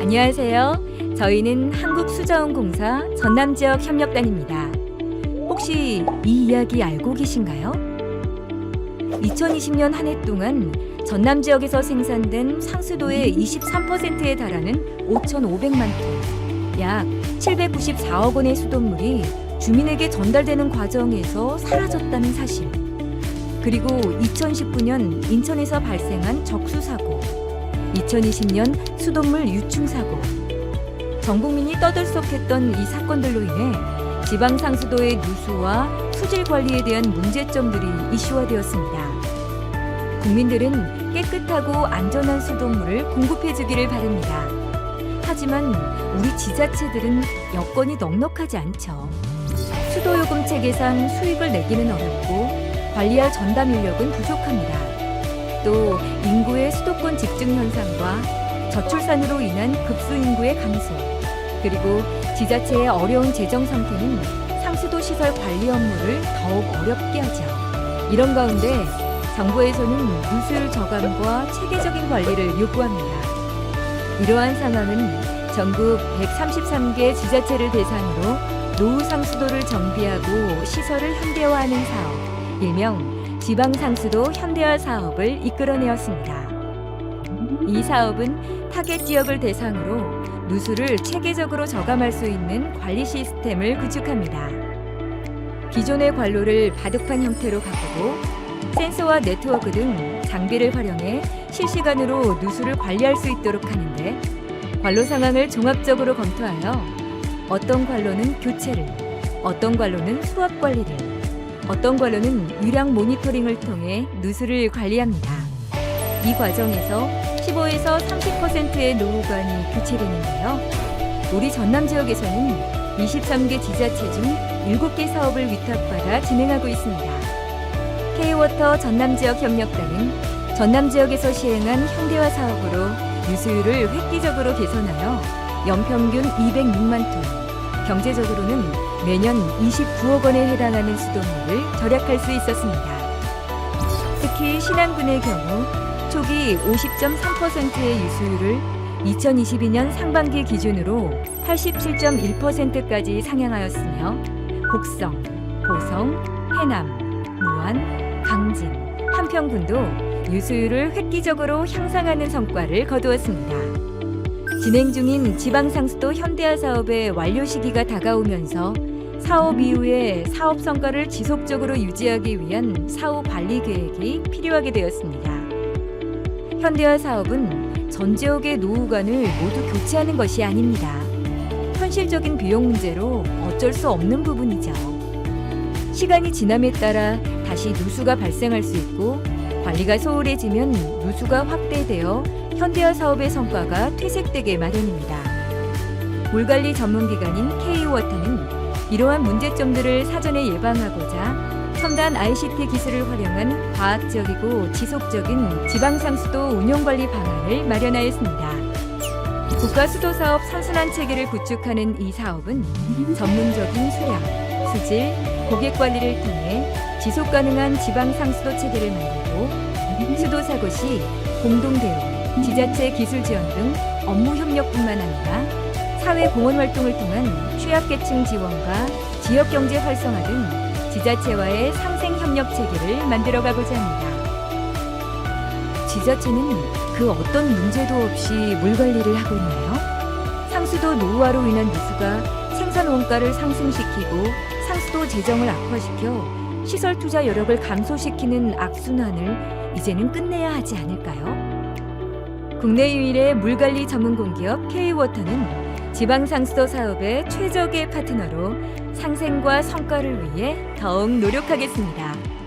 안녕하세요. 저희는 한국수자원공사 전남지역 협력단입니다. 혹시 이 이야기 알고 계신가요? 2020년 한 해 동안 전남 지역에서 생산된 상수도의 23%에 달하는 5,500만 톤, 약 794억 원의 수돗물이 주민에게 전달되는 과정에서 사라졌다는 사실. 그리고 2019년 인천에서 발생한 적수 사고, 2020년 수돗물 유충 사고. 전 국민이 떠들썩했던 이 사건들로 인해 지방 상수도의 누수와 수질 관리에 대한 문제점들이 이슈화되었습니다. 국민들은 깨끗하고 안전한 수돗물을 공급해 주기를 바랍니다. 하지만 우리 지자체들은 여건이 넉넉하지 않죠. 수도요금 체계상 수익을 내기는 어렵고 관리할 전담 인력은 부족합니다. 또 인구의 수도권 집중 현상과 저출산으로 인한 급수 인구의 감소, 그리고 지자체의 어려운 재정 상태는 상수도 시설 관리 업무를 더욱 어렵게 하죠. 이런 가운데 정부에서는 누수율 저감과 체계적인 관리를 요구합니다. 이러한 상황은 전국 133개 지자체를 대상으로 노후 상수도를 정비하고 시설을 현대화하는 사업, 일명 지방 상수도 현대화 사업을 이끌어내었습니다. 이 사업은 타겟 지역을 대상으로 누수를 체계적으로 저감할 수 있는 관리 시스템을 구축합니다. 기존의 관로를 바둑판 형태로 바꾸고 센서와 네트워크 등 장비를 활용해 실시간으로 누수를 관리할 수 있도록 하는데 관로 상황을 종합적으로 검토하여 어떤 관로는 교체를, 어떤 관로는 수압 관리를, 어떤 관로는 유량 모니터링을 통해 누수를 관리합니다. 이 과정에서 15에서 30%의 노후관이 교체되는데요. 우리 전남 지역에서는 23개 지자체 중 7개 사업을 위탁받아 진행하고 있습니다. K워터 전남 지역 협력단은 전남 지역에서 시행한 현대화 사업으로 유수율을 획기적으로 개선하여 연평균 206만 톤, 경제적으로는 매년 29억 원에 해당하는 수돗물을 절약할 수 있었습니다. 특히 신안군의 경우 초기 50.3%의 유수율을 2022년 상반기 기준으로 87.1%까지 상향하였으며 곡성, 보성, 해남, 무안, 강진, 한평군도 유수율을 획기적으로 향상하는 성과를 거두었습니다. 진행 중인 지방상수도 현대화 사업의 완료 시기가 다가오면서 사업 이후에 사업 성과를 지속적으로 유지하기 위한 사후 관리 계획이 필요하게 되었습니다. 현대화 사업은 전 지역의 노후관을 모두 교체하는 것이 아닙니다. 현실적인 비용 문제로 어쩔 수 없는 부분이죠. 시간이 지남에 따라 다시 누수가 발생할 수 있고 관리가 소홀해지면 누수가 확대되어 현대화 사업의 성과가 퇴색되게 마련입니다. 물관리 전문기관인 K워터는 이러한 문제점들을 사전에 예방하고자 첨단 ICT 기술을 활용한 과학적이고 지속적인 지방상수도 운용관리 방안을 마련하였습니다. 국가수도사업 선순환 체계를 구축하는 이 사업은 전문적인 수량, 수질, 고객 관리를 통해 지속 가능한 지방 상수도 체계를 만들고 수도 사고 시 공동 대응, 지자체 기술 지원 등 업무 협력뿐만 아니라 사회 공헌 활동을 통한 취약계층 지원과 지역 경제 활성화 등 지자체와의 상생 협력 체계를 만들어 가고자 합니다. 지자체는 그 어떤 문제도 없이 물 관리를 하고 있나요? 상수도 노후화로 인한 누수가 생산 원가를 상승시키고 상수도 재정을 악화시켜 시설 투자 여력을 감소시키는 악순환을 이제는 끝내야 하지 않을까요? 국내 유일의 물관리 전문 공기업 K워터는 지방 상수도 사업의 최적의 파트너로 상생과 성과를 위해 더욱 노력하겠습니다.